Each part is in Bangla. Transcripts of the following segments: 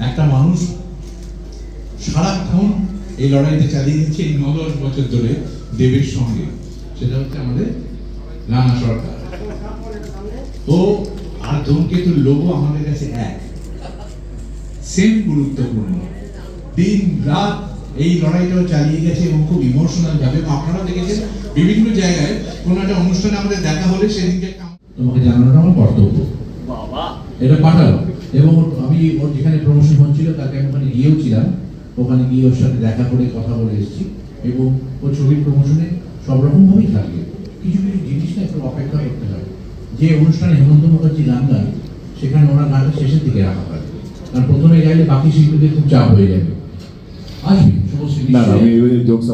একটা মানুষ সারাক্ষণ এই লড়াইটা চালিয়ে যাচ্ছে এই ন দশ বছর ধরে দেবের সঙ্গে। সেটা হচ্ছে আমাদের রানা সরকার। ও আর ধূমকেতুর লোগো আমাদের কাছে এক। সেম গুরুত্বপূর্ণ। দিন রাত এই লড়াইটাও চালিয়ে গেছে এবং খুব ইমোশনাল ভাবে। আপনারা দেখেছেন বিভিন্ন জায়গায় কোনো একটা অনুষ্ঠানে আমাদের দেখা হলে সেদিনকে তোমাকে জানানোটা আমার কর্তব্য। এটা পাঠালো এবং আমি ওর যেখানে প্রমোশন হচ্ছিল তাকে আমি ওখানে গিয়েও ছিলাম। ওখানে গিয়ে ওর সাথে দেখা করে কথা বলে এসেছি। এবং ওর ছবির প্রমোশনে সব রকম ভাবেই থাকবে কিছু কিছু জিনিস না একটু অপেক্ষা করতে হয়। যে অনুষ্ঠানে হেমন্ত মুখার্জি গান গায় সেখানে ওনার গানটা শেষের দিকে রাখা হয়। কারণ প্রথমে গাইলে বাকি শিল্পীদের খুব চাপ হয়ে যাবে। আসবি সমস্ত না না আমি জোকস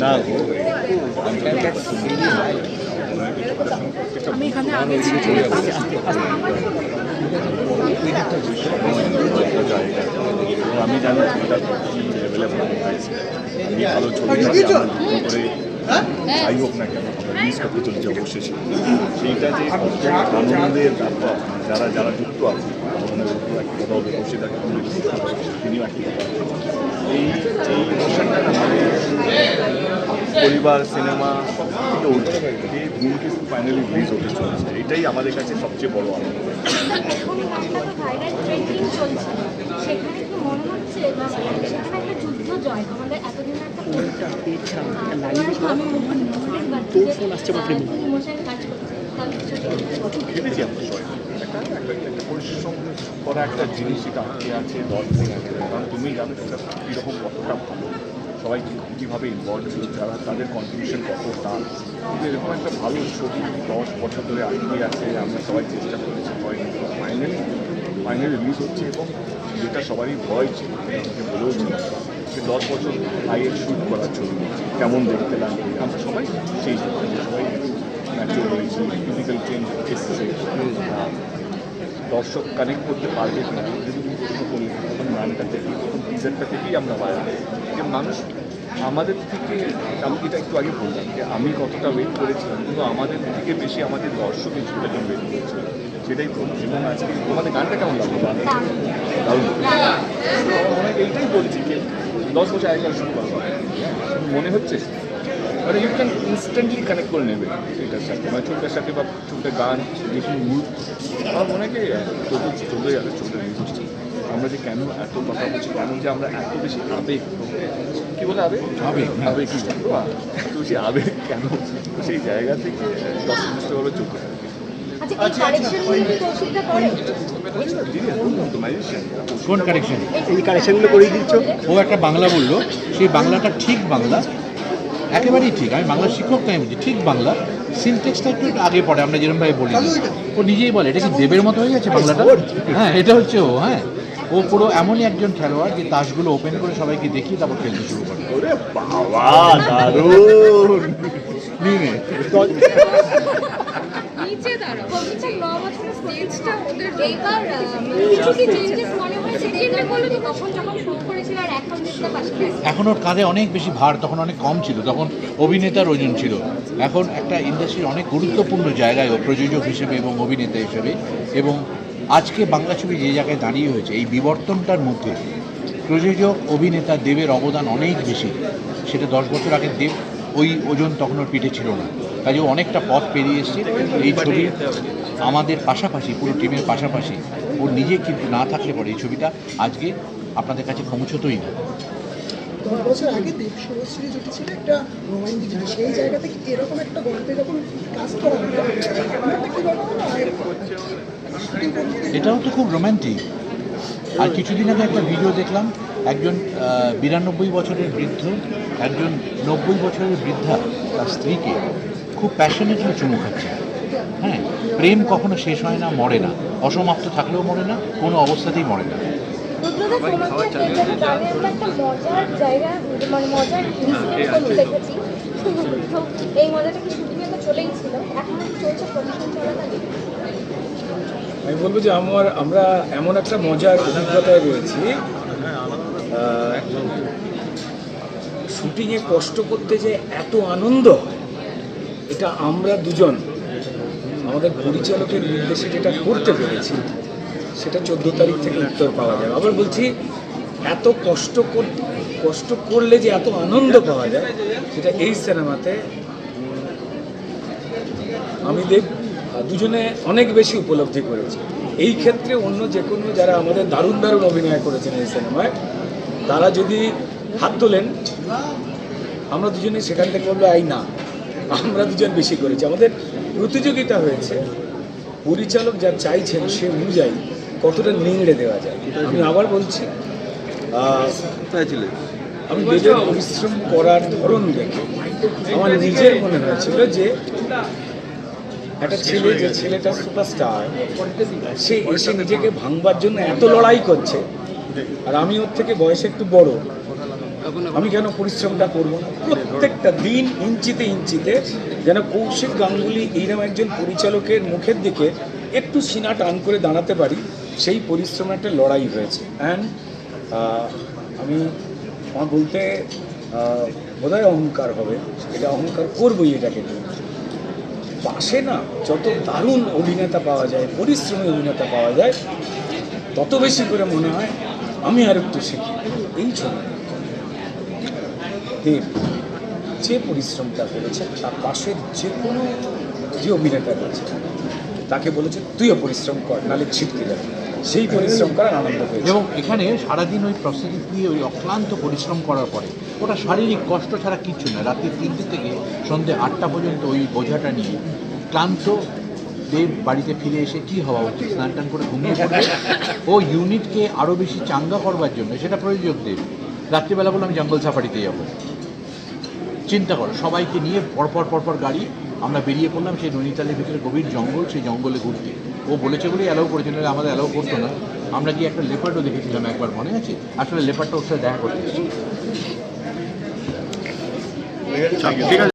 না আমি এখানে আগে আমি জানি ছবিটা কি লেভেলে ভালো হয়েছে। ভালো ছবিটাকে করে যাই হোক না কেন রিলিজ করতে চলেছি অবশ্যই। সেইটা যে সবচেয়ে আনন্দের ব্যাপার যারা যারা যুক্ত আছে তিনিও এই এই অনুষ্ঠানটা পরিবার সিনেমা সব থেকে উঠে যে ধূমকেতু ফাইনালি রিলিজ হতে চলেছে এটাই আমাদের কাছে সবচেয়ে বড় আনন্দ। এখন একটা তো ভাইরাল ট্রেন্ডিং চলছে সেখানে কি মনে হচ্ছে বা সেখানে একটা যুদ্ধ জয় আমাদের এতদিন একটা আমি তোর ফোন আসছে ইমোশন কাজ করছে তাহলে কিছু ভেবেছি আমরা সবাই। একটা একটা একটা করা একটা জিনিস এটা আটকে আছে দিন আছে। কারণ তুমি জানো সেটা কীরকম, কতটা ভালো। সবাই কীভাবে ইনভলভ ছিল, যারা তাদের কন্ট্রিবিউশন কতটা। কিন্তু এরকম একটা ভালো ছবি দশ বছর ধরে আটকে আছে, আমরা সবাই চেষ্টা করেছি ফাইনালি ফাইনালি রিলিজ হচ্ছে এবং যেটা সবারই ভয় ছিল বলেও ছিল, যে দশ বছর আগে শ্যুট করার ছবি কেমন দেখতে লাগবে। আমরা সবাই সেই সবাই ন্যাচুরাল হয়েছে ফিজিক্যাল চেঞ্জ এসেছে। দর্শক কানেক্ট করতে পারবে কিনা, যদি থেকেই আমরা যে মানুষ আমাদের থেকে, আমি এটা একটু আগে বললাম যে আমি কতটা ওয়েট করেছিলাম, কিন্তু আমাদের থেকে বেশি আমাদের দর্শকের কেন ওয়েট করেছিল। সেটাই বলছি এবং আজকে তোমাদের গানটা কেমন লাগল? এইটাই বলছি যে দশ বছর আগেকার শুরু করা মনে হচ্ছে? মানে ইউ ক্যান ইনস্ট্যান্টলি কানেক্ট করে নেবে। এটার সাথে মানে ছবিটার সাথে বা ছবিটার গান ডিফারেন্ট মুড আমার মনে হয় কি চলতে চলে যাবে চলতে আমরা যে কেন এত কথা বলছি কেন যে আমরা এত বেশি আবেগ কি বলে আবেগ? আবেগ, হ্যাঁ। আবেগ কি? এত বেশি আবেগ কেন? তো সেই জায়গা থেকে দর্শক বুঝতে পারবে চলতে থাকে আচ্ছা তো ম্যাজিশিয়ান কোন কারেকশন এই কারেকশনগুলো করিয়ে দিচ্ছ। ও একটা বাংলা বলল সেই বাংলাটা ঠিক বাংলা। একেবারেই ঠিক। আমি বাংলার শিক্ষক তাই বলছি ঠিক বাংলা। সিনটেক্সটা একটু আগে পড়ে আমরা যেরকমভাবে বলি। ও নিজেই বলে এটা কি দেবের মতো হয়ে গেছে বাংলাটা? হ্যাঁ এটা হচ্ছে ও হ্যাঁ। ও পুরো এমনই একজন খেলোয়াড় যে তাসগুলো ওপেন করে সবাইকে দেখি তারপর খেলতে শুরু করে। ওরে বাবা দারুণ। নিচে মনে এখন এখন ওর কাঁধে অনেক বেশি ভার, তখন অনেক কম ছিল, তখন অভিনেতার ওজন ছিল। এখন একটা ইন্ডাস্ট্রির অনেক গুরুত্বপূর্ণ জায়গায় ও প্রযোজক হিসেবে এবং অভিনেতা হিসেবে। এবং আজকে বাংলা ছবি যে জায়গায় দাঁড়িয়ে হয়েছে, এই বিবর্তনটার মধ্যে প্রযোজক, অভিনেতা দেবের অবদান অনেক বেশি। সেটা দশ বছর আগে দেব, ওই ওজন তখন ওর পিঠে ছিল না। কাজে অনেকটা পথ পেরিয়ে এসছে। এই ছবি আমাদের পাশাপাশি পুরো টিমের পাশাপাশি ও নিজে কিন্তু না থাকলে পরে এই ছবিটা আজকে আপনাদের কাছে পৌঁছতোই না। দশ বছর আগে দেব শুভশ্রী যেটি ছিল একটা রোমান্টিক জিনিস। সেই জায়গা থেকে এরকম একটা গল্পে যখন কাজ করা হলো ব্যাপারটা কি বলতো না, শুটিং করতে এটাও তো খুব রোম্যান্টিক আর কিছুদিন আগে একটা ভিডিও দেখলাম একজন বিরানব্বই বছরের বৃদ্ধ একজন নব্বই বছরের বৃদ্ধা তার স্ত্রীকে খুব প্যাশনেটলি চুমু খাচ্ছে। হ্যাঁ প্রেম কখনো শেষ হয় না মরে না। অসমাপ্ত থাকলেও মরে না কোনো অবস্থাতেই মরে না। মানে এই মজাটা কি চলেই ছিল। এখন চলছে আমি বলব যে আমার আমরা এমন একটা মজার অভিজ্ঞতায় রয়েছি শুটিংয়ে কষ্ট করতে যে এত আনন্দ হয় এটা আমরা দুজন, আমাদের পরিচালকের নির্দেশে যেটা করতে পেরেছি, সেটা চোদ্দ তারিখ থেকে উত্তর পাওয়া যাবে আবার বলছি, এত কষ্ট কষ্ট করলে যে এত আনন্দ পাওয়া যায়, সেটা এই সিনেমাতে আমি দেব দুজনে অনেক বেশি উপলব্ধি করেছি। এই ক্ষেত্রে অন্য যে কোনো যারা আমাদের দারুণ দারুণ অভিনয় করেছেন এই সিনেমায়, তারা যদি হাত তোলেন, আমরা দুজনে সেখান থেকে বলব, এই না। আমরা দুজন বেশি করেছি। আমাদের প্রতিযোগিতা হয়েছে, পরিচালক যা চাইছেন সে অনুযায়ী কতটা নিংড়ে দেওয়া যায়। আমি আবার বলছি আমি দেবের পরিশ্রম করার ধরন দেখে আমার নিজের মনে হয়েছিল যে একটা ছেলে, যে ছেলেটা সুপারস্টার, সে এসে নিজেকে ভাঙবার জন্য এত লড়াই করছে, আর আমি ওর থেকে বয়সে একটু বড়। আমি কেন পরিশ্রমটা করব না? প্রত্যেকটা দিন ইঞ্চিতে ইঞ্চিতে যেন কৌশিক গাঙ্গুলি এইরকম একজন পরিচালকের মুখের দিকে একটু সিনা টান করে দাঁড়াতে পারি, সেই পরিশ্রমে একটা লড়াই হয়েছে। অ্যান্ড আমি আমার বলতে বোধহয় অহংকার হবে। এটা অহংকার করবই এটাকে পাশে না যত দারুণ অভিনেতা পাওয়া যায়, পরিশ্রমী অভিনেতা পাওয়া যায়, তত বেশি করে মনে হয় আমি আর একটু শিখি। এই ছবি। দেব যে পরিশ্রমটা করেছে, তার পাশের যে কোনো যে অভিনেতা রয়েছে, তাকে বলেছে, তুইও পরিশ্রম কর নাহলে ছিটকে যাবে। সেই পরিশ্রম করার আনন্দ পেয়েছে। এবং এখানে সারাদিন ওই প্রস্তুতি দিয়ে ওই অক্লান্ত পরিশ্রম করার পরে, ওটা শারীরিক কষ্ট ছাড়া কিচ্ছু না। রাত্রি তিনটে থেকে সন্ধ্যে আটটা পর্যন্ত ওই বোঝাটা নিয়ে ক্লান্ত দেব বাড়িতে ফিরে এসে কি হওয়া উচিত? স্নান টান করে ঘুমিয়ে পড়বে ও ইউনিটকে আরও বেশি চাঙ্গা করবার জন্য, সেটা প্রয়োজক দেব। রাত্রিবেলা বলে আমি জঙ্গল সাফারিতে যাব। চিন্তা করো, সবাইকে নিয়ে পরপর পরপর গাড়ি আমরা বেরিয়ে পড়লাম সেই নৈনিতালের ভিতরে গভীর জঙ্গল, সেই জঙ্গলে ঘুরতে। ও বলেছে বলেই অ্যালাউ করেছে, নাহলে আমাদের অ্যালাউ করতো না। আমরা কি একটা লেপার্ডও দেখেছিলাম একবার, মনে আছে? আসলে লেপার্ডটা ওর সাথে দেখা করতে এসেছি।